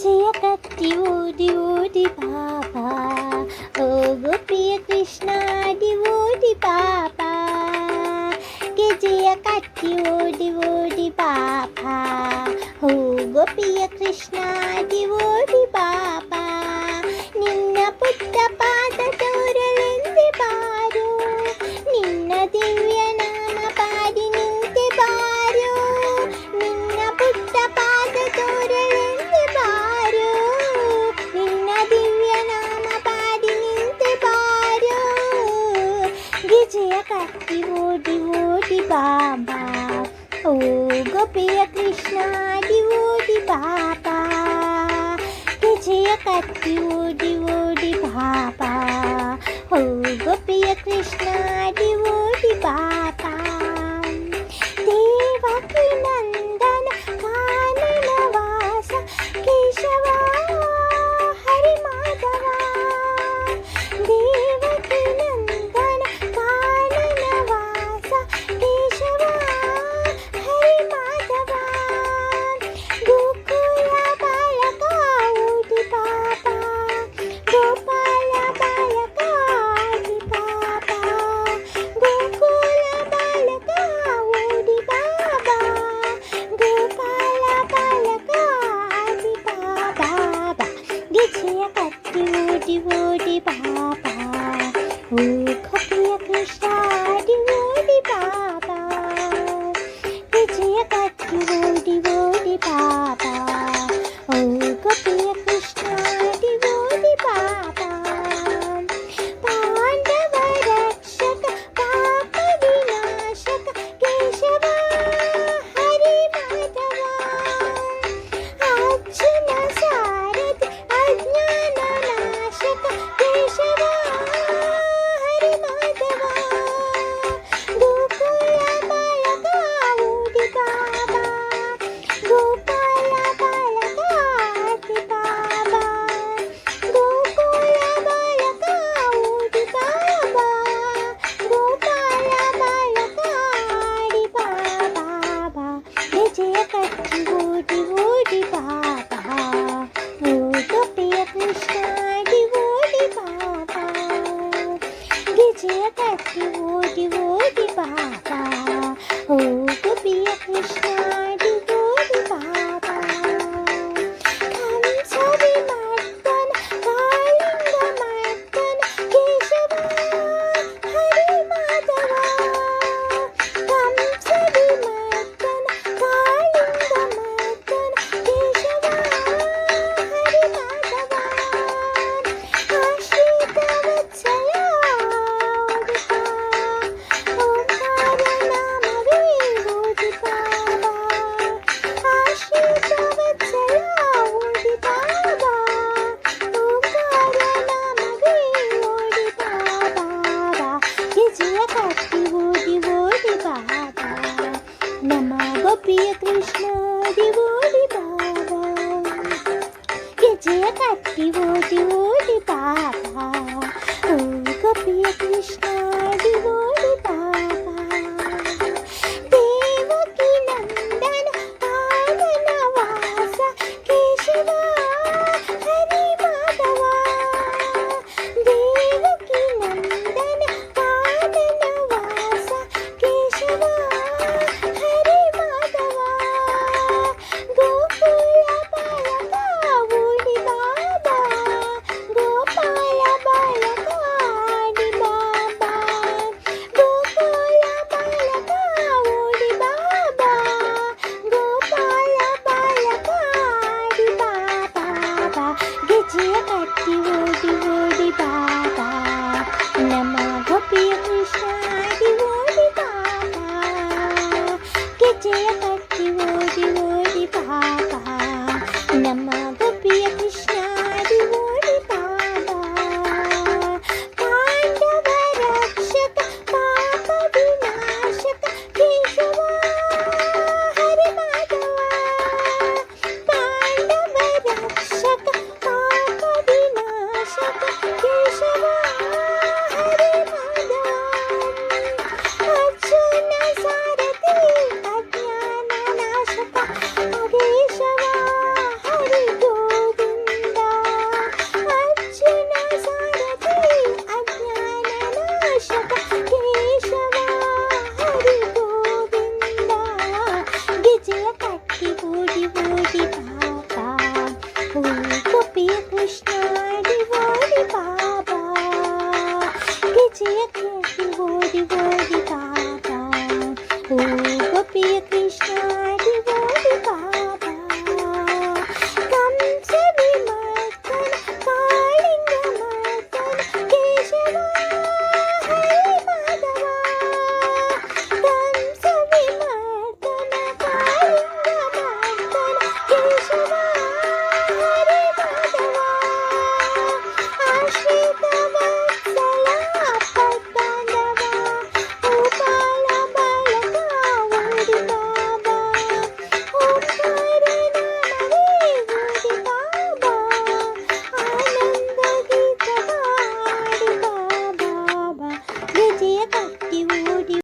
ಹೆಜ್ಜೆಯ ಕತ್ತಿ ಓಡಿ ಓಡಿ ಪಾಪ. ಓ ಗೋಪಿಯ ಕೃಷ್ಣ ಅಡಿ ಓಡಿ ಪಾಪ. ಗೆಜೆಯ ಕತ್ತಿ ಓಡಿ ಓಡಿ ಪಾಪ. ಹೋ ಗೋಪಿಯ ಕೃಷ್ಣ ಅಡಿ ಓಡಿ ಪಾಪ. ನಿನ್ನ ಪುಟ್ಟ ಪಾದ ತೋರಲೆಂದೆ ಬಾರು. ನಿನ್ನ ದೇವಿ జయక డివో డివో డి బాబా ఓ గోపియ కృష్ణ డివో డి బాబా కే జయక డివో డివో డి బాబా ఓ గోపియ కృష్ణ డివో డి బాబా பறவைய கத்தி ஓடி ஓடி பாப்பா ஓ arkadaşlar. ചെയ പറ്റി ഓടി ഓടി പാ 不离。